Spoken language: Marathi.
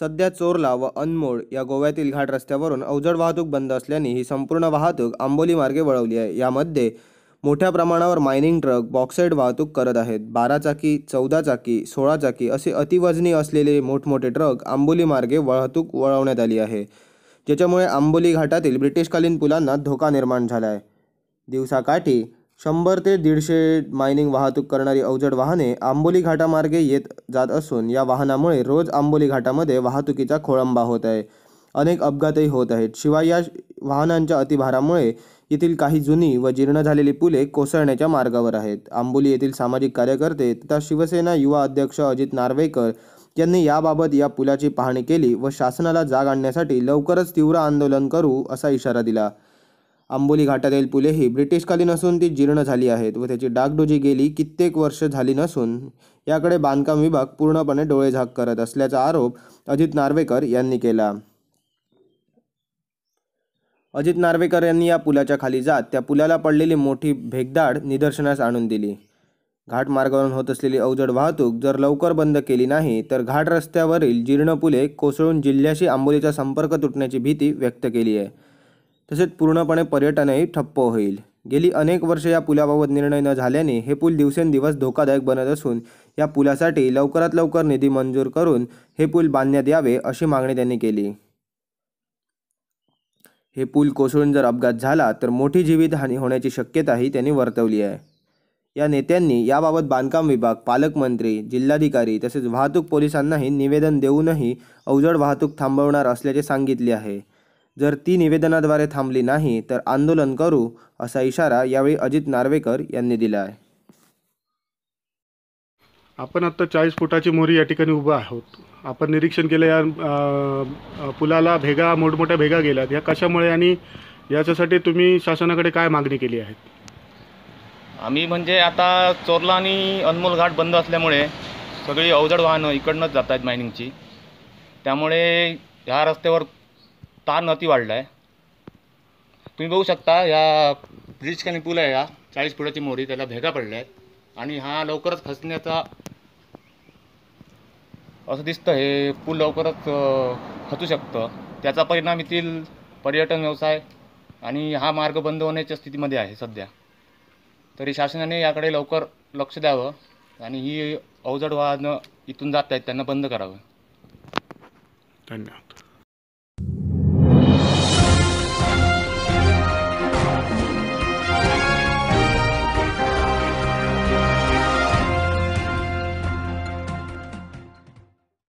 सध्या चोरला व अनमोड या गोव्यातील घाट रस्त्यावरून अवजड वाहतूक बंद असल्याने ही संपूर्ण वाहतूक आंबोली मार्गे वळवली आहे. यामध्ये मोठ्या प्रमाणावर मायनिंग ट्रक बॉक्साईड वाहतूक करत आहेत. बारा चाकी चौदा चाकी सोळा चाकी असे अतिवजनी असलेले मोठमोठे ट्रक आंबोली मार्गे वाहतूक वळवण्यात आली आहे. ज्याच्यामुळे आंबोली घाटातील ब्रिटिशकालीन पुलांना धोका निर्माण झाला आहे दिवसाकाठी शंभर ते दीडशे मायनिंग वाहतूक करणारी अवजड वाहने आंबोली घाटामार्गे येत जात असून या वाहनामुळे रोज आंबोली घाटामध्ये वाहतुकीचा खोळंबा होत आहे. अनेक अपघातही होत आहेत. शिवाय या वाहनांच्या अतिभारामुळे येथील काही जुनी व जीर्ण झालेली पुले कोसळण्याच्या मार्गावर आहेत. आंबोली येथील सामाजिक कार्यकर्ते तथा शिवसेना युवा अध्यक्ष अजित नार्वेकर यांनी याबाबत या पुलाची पाहणी केली व शासनाला जाग आणण्यासाठी लवकरच तीव्र आंदोलन करू असा इशारा दिला. आंबोली घाटातील पुले ही ब्रिटिशकालीन असून ती जीर्ण झाली आहेत व त्याची डागडुजी गेली कित्येक वर्ष झाली नसून. याकडे बांधकाम विभाग पूर्णपणे डोळेझाक करत असल्याचा आरोप अजित नार्वेकर यांनी केला. अजित नार्वेकर यांनी या पुलाच्या खाली जात त्या पुलाला पडलेली मोठी भेगदाड निदर्शनास आणून दिली. घाट मार्गावरून होत असलेली अवजड वाहतूक जर लवकर बंद केली नाही तर घाट रस्त्यावरील जीर्ण पुले कोसळून जिल्ह्याशी आंबोलीचा संपर्क तुटण्याची भीती व्यक्त केली आहे. तसेच पूर्णपणे पर्यटनही ठप्प होईल. गेली अनेक वर्षे या पुलाबाबत निर्णय न झाल्याने हे पूल दिवसेंदिवस धोकादायक बनत असून या पुलासाठी लवकरात लवकर निधी मंजूर करून हे पूल बांधण्यात यावे अशी मागणी त्यांनी केली. हे पूल कोसळून जर अपघात झाला तर मोठी जीवितहानी होण्याची शक्यताही त्यांनी वर्तवली आहे. या नेत्यांनी याबाबत बांधकाम विभाग पालकमंत्री जिल्हाधिकारी तसेच वाहतूक पोलिसांनाही निवेदन देऊनही अवजड वाहतूक थांबवणार असल्याचे सांगितले आहे. जर ती निवेदनाद्वारे थांबली नाही तर आंदोलन करू असा इशारा यावेळी अजित नार्वेकर यांनी दिला आहे आपण आत्ता चाळीस फुटाची मोरी या ठिकाणी उभं आहोत. आपण निरीक्षण केलं या पुलाला भेगा मोठमोठ्या भेगा गेल्यात. या कशामुळे आणि याच्यासाठी तुम्ही शासनाकडे काय मागणी केली आहे? आम्ही म्हणजे आता चोरला आणि अनमोल घाट बंद असल्यामुळे सगळी अवजड वाहनं इकडनंच जात आहेत मायनिंगची त्यामुळे ह्या रस्त्यावर ताण अति वाढला आहे तुम्ही बघू शकता या ब्रिज खाली पूल आहे हा चाळीस फुटाची मोरी त्याला भेगा पडल्या आहेत आणि हा लवकरच खचण्याचा असं दिसतं हे पूल लवकरच खचू शकतं. त्याचा परिणाम येथील पर्यटन व्यवसाय आणि हा मार्ग बंद होण्याच्या स्थितीमध्ये आहे सध्या. तरी शासनाने याकडे लवकर लक्ष द्यावं आणि ही अवजड वाहनं इथून जात आहेत त्यांना बंद करावं. धन्यवाद.